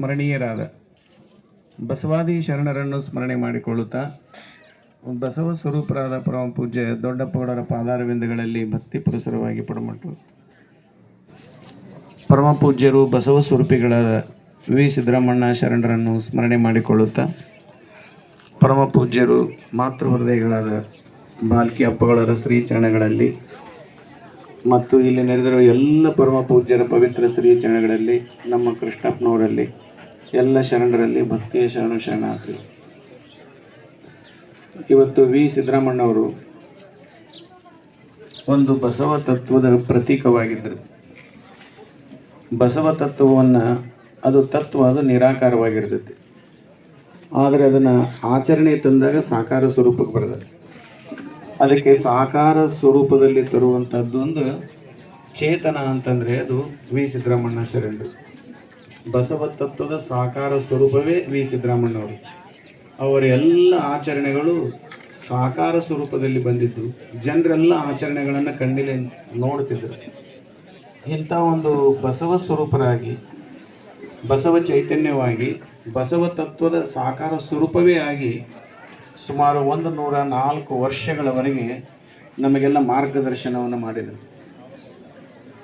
ಸ್ಮರಣೀಯರಾದ ಬಸವಾದಿ ಶರಣರನ್ನು ಸ್ಮರಣೆ ಮಾಡಿಕೊಳ್ಳುತ್ತಾ ಬಸವ ಸ್ವರೂಪರಾದ ಪರಮ ಪೂಜ್ಯ ದೊಡ್ಡಪ್ಪಗೌಡರ ಪಾದಾರವಿಂದಗಳಲ್ಲಿ ಭಕ್ತಿ ಪುರಸರವಾಗಿ ಪಡಮಟ್ಟು. ಪರಮ ಪೂಜ್ಯರು ಬಸವ ಸ್ವರೂಪಿಗಳಾದ ವಿ. ಸಿದ್ದರಾಮಣ್ಣ ಶರಣರನ್ನು ಸ್ಮರಣೆ ಮಾಡಿಕೊಳ್ಳುತ್ತಾ ಪರಮ ಪೂಜ್ಯರು ಮಾತೃ ಹೃದಯಗಳಾದ ಬಾಲ್ಕಿ ಶ್ರೀ ಚರಣಗಳಲ್ಲಿ ಮತ್ತು ಇಲ್ಲಿ ನೆರೆದಿರುವ ಎಲ್ಲ ಪರಮ ಪೂಜ್ಯರ ಪವಿತ್ರ ಶ್ರೀಚರಣಗಳಲ್ಲಿ ನಮ್ಮ ಕೃಷ್ಣಪ್ಪನವರಲ್ಲಿ ಎಲ್ಲ ಶರಣರಲ್ಲಿ ಭಕ್ತಿಯ ಶರಣ ಶರಣಾರ್ಥಿ. ಇವತ್ತು ವಿ. ಸಿದ್ದರಾಮಣ್ಣವರು ಒಂದು ಬಸವ ತತ್ವದ ಪ್ರತೀಕವಾಗಿದ್ದರು. ಬಸವ ತತ್ವವನ್ನು, ಅದು ತತ್ವ, ಅದು ನಿರಾಕಾರವಾಗಿರ್ತೈತಿ. ಆದರೆ ಅದನ್ನು ಆಚರಣೆ ತಂದಾಗ ಸಾಕಾರ ಸ್ವರೂಪಕ್ಕೆ ಬರ್ತದೆ. ಅದಕ್ಕೆ ಸಾಕಾರ ಸ್ವರೂಪದಲ್ಲಿ ತರುವಂಥದ್ದೊಂದು ಚೇತನ ಅಂತಂದರೆ ಅದು ವಿ. ಸಿದ್ದರಾಮಣ್ಣ ಶರಣರು. ಬಸವ ತತ್ವದ ಸಾಕಾರ ಸ್ವರೂಪವೇ ವಿ. ಸಿದ್ದರಾಮಣ್ಣವರು ಅವರ ಎಲ್ಲ ಆಚರಣೆಗಳು ಸಾಕಾರ ಸ್ವರೂಪದಲ್ಲಿ ಬಂದಿದ್ದು, ಜನರೆಲ್ಲ ಆಚರಣೆಗಳನ್ನು ಕಣ್ಣಿಲೆ ನೋಡ್ತಿದ್ದರು ಇಂಥ ಒಂದು ಬಸವ ಸ್ವರೂಪರಾಗಿ, ಬಸವ ಚೈತನ್ಯವಾಗಿ, ಬಸವ ತತ್ವದ ಸಾಕಾರ ಸ್ವರೂಪವೇ ಆಗಿ ಸುಮಾರು ಒಂದು ನೂರ ನಾಲ್ಕು ವರ್ಷಗಳವರೆಗೆ ನಮಗೆಲ್ಲ ಮಾರ್ಗದರ್ಶನವನ್ನು ಮಾಡಿದರು.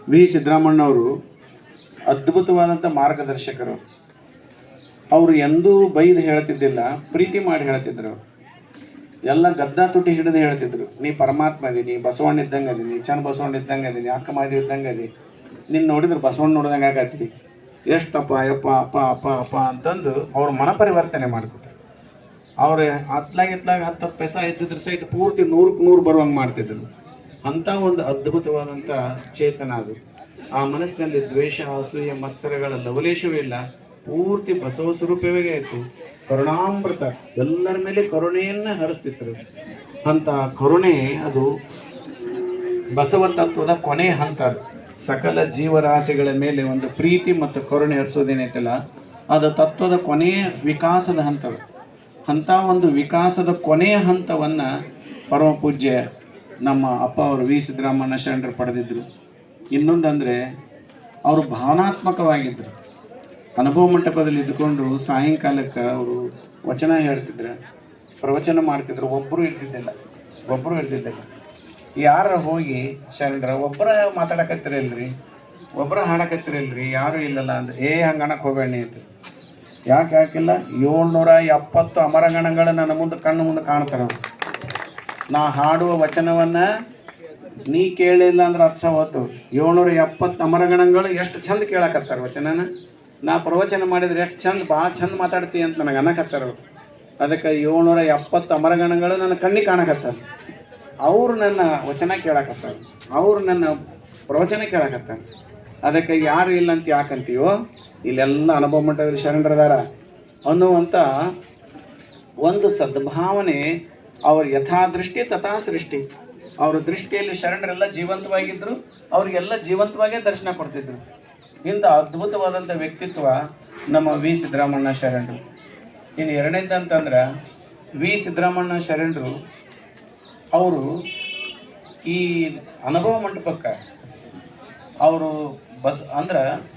ವಿ. ಸಿದ್ದರಾಮಣ್ಣವರು ಅದ್ಭುತವಾದಂಥ ಮಾರ್ಗದರ್ಶಕರು. ಅವರು ಎಂದೂ ಬೈದು ಹೇಳ್ತಿದ್ದಿಲ್ಲ, ಪ್ರೀತಿ ಮಾಡಿ ಹೇಳ್ತಿದ್ರು. ಎಲ್ಲ ಗದ್ದ ತುಟಿ ಹಿಡಿದು ಹೇಳ್ತಿದ್ರು, ನೀ ಪರಮಾತ್ಮ ಇದೀನಿ, ಬಸವಣ್ಣ ಇದ್ದಂಗೆ ಅದೀನಿ ಚಂದ ಬಸವಣ್ಣ ಇದ್ದಂಗೆ ಅದೀನಿ ಅಕ್ಕ ಮಾದಿ ಇದ್ದಂಗೆ ಅದಿ ನಿನ್ನ ನೋಡಿದ್ರೆ ಬಸವಣ್ಣ ನೋಡ್ದಂಗೆ ಆಗತ್ತಿ. ಎಷ್ಟಪ್ಪ, ಯಪ್ಪ, ಅಪ್ಪ ಅಪ್ಪ ಅಪ್ಪ ಅಂತಂದು ಅವ್ರ ಮನ ಪರಿವರ್ತನೆ ಮಾಡ್ತಿದ್ರು ಅವ್ರು ಹತ್ಲಾಗ ಇತ್ಲಾಗ ಹತ್ತು ಹತ್ತು ಪೈಸಾ ಇದ್ದಿದ್ರೆ ಸಹಿತ ಪೂರ್ತಿ ನೂರಕ್ಕೆ ನೂರು ಬರುವಂಗೆ ಮಾಡ್ತಿದ್ರು. ಅಂಥ ಒಂದು ಅದ್ಭುತವಾದಂಥ ಚೇತನ ಅದು. ಆ ಮನಸ್ಸಿನಲ್ಲಿ ದ್ವೇಷ, ಅಸೂಯೆ, ಮತ್ಸರಗಳ ಲವಲೇಶವೇ ಇಲ್ಲ. ಪೂರ್ತಿ ಬಸವ ಸ್ವರೂಪವೇ ಆಯಿತು. ಕರುಣಾಮೃತ ಎಲ್ಲರ ಮೇಲೆ ಕರುಣೆಯನ್ನ ಹರಿಸ್ತಿತ್ತು. ಅಂತ ಕರುಣೆ ಅದು ಬಸವ ತತ್ವದ ಕೊನೆಯ ಹಂತ. ಸಕಲ ಜೀವರಾಶಿಗಳ ಮೇಲೆ ಒಂದು ಪ್ರೀತಿ ಮತ್ತು ಕರುಣೆ ಹರಿಸೋದೇನೈತಲ್ಲ, ಅದು ತತ್ವದ ಕೊನೆಯ ವಿಕಾಸದ ಹಂತ. ಅಂಥ ಒಂದು ವಿಕಾಸದ ಕೊನೆಯ ಹಂತವನ್ನು ಪರಮ ಪೂಜ್ಯ ನಮ್ಮ ಅಪ್ಪ ಅವರು ವಿ. ಸಿದ್ದರಾಮಣ್ಣ ಶರಣರು ಪಡೆದಿದ್ದರು ಇನ್ನೊಂದಂದರೆ ಅವರು ಭಾವನಾತ್ಮಕವಾಗಿದ್ದರು ಅನುಭವ ಮಂಟಪದಲ್ಲಿ ಇದ್ದುಕೊಂಡು ಸಾಯಂಕಾಲಕ್ಕೆ ಅವರು ವಚನ ಹೇಳ್ತಿದ್ರು, ಪ್ರವಚನ ಮಾಡ್ತಿದ್ರು ಒಬ್ಬರು ಇರ್ತಿದ್ದಿಲ್ಲ ಒಬ್ಬರು ಇರ್ತಿದ್ದಿಲ್ಲ ಯಾರ ಹೋಗಿ ಶರಣರ ಒಬ್ಬರ ಮಾತಾಡಕತ್ತಿರಲ್ರಿ ಒಬ್ಬರ ಹಾಡಕತ್ತಿರಲ್ರಿ, ಯಾರು ಇಲ್ಲಲ್ಲ ಅಂದ್ರೆ, ಏ ಹಂಗಣಕ್ಕೆ ಹೋಗಣ್ಣಿ ಅಂತ ಯಾಕೆ, ಯಾಕಿಲ್ಲ, ಏಳ್ನೂರ ಎಪ್ಪತ್ತು ಅಮರಗಣಗಳು ನನ್ನ ಮುಂದೆ, ಕಣ್ಣು ಮುಂದೆ ಕಾಣ್ತಾರೆ. ನಾ ಹಾಡುವ ವಚನವನ್ನು ನೀ ಕೇಳಿಲ್ಲ ಅಂದ್ರೆ ಅರ್ಥ ಹೋತು. ಏಳ್ನೂರ ಎಪ್ಪತ್ತು ಅಮರಗಣಗಳು ಎಷ್ಟು ಚಂದ ಕೇಳಕತ್ತಾರ ವಚನನ? ನಾ ಪ್ರವಚನ ಮಾಡಿದ್ರೆ ಎಷ್ಟು ಚಂದ ಭಾಳ ಚಂದ ಮಾತಾಡ್ತಿ ಅಂತ ನನಗೆ ಅನ್ನಕತ್ತಾರ ಅದಕ್ಕೆ ಏಳ್ನೂರ ಎಪ್ಪತ್ತು ಅಮರಗಣಗಳು ನನ್ನ ಕಣ್ಣಿಗೆ ಕಾಣಕತ್ತಾರ. ಅವ್ರು ನನ್ನ ವಚನ ಕೇಳಕತ್ತಾರ. ಅವ್ರು ನನ್ನ ಪ್ರವಚನ ಕೇಳಕತ್ತಾರ. ಅದಕ್ಕೆ ಯಾರು ಇಲ್ಲ ಅಂತ ಯಾಕಂತೀವೋ ಇಲ್ಲೆಲ್ಲ ಅನುಭವ ಮಟ್ಟದಲ್ಲಿ ಶರಣರದಾರ. ಅನ್ನುವಂಥ ಒಂದು ಸದ್ಭಾವನೆ ಅವ್ರ ಯಥಾದೃಷ್ಟಿ ತಥಾ ಸೃಷ್ಟಿ ಅವ್ರ ದೃಷ್ಟಿಯಲ್ಲಿ ಶರಣರೆಲ್ಲ ಜೀವಂತವಾಗಿದ್ದರು ಅವರಿಗೆಲ್ಲ ಜೀವಂತವಾಗೇ ದರ್ಶನ ಕೊಡ್ತಿದ್ರು. ಇಂಥ ಅದ್ಭುತವಾದಂಥ ವ್ಯಕ್ತಿತ್ವ ನಮ್ಮ ವಿ. ಸಿದ್ದರಾಮಣ್ಣ ಶರಣರು. ಇನ್ನು ಎರಡನೇದಂತಂದ್ರೆ ವಿ. ಸಿದ್ದರಾಮಣ್ಣ ಶರಣರು, ಅವರು ಈ ಅನುಭವ ಮಂಟಪಕ್ಕೆ, ಅವರು ಬಸ್ ಅಂದ್ರೆ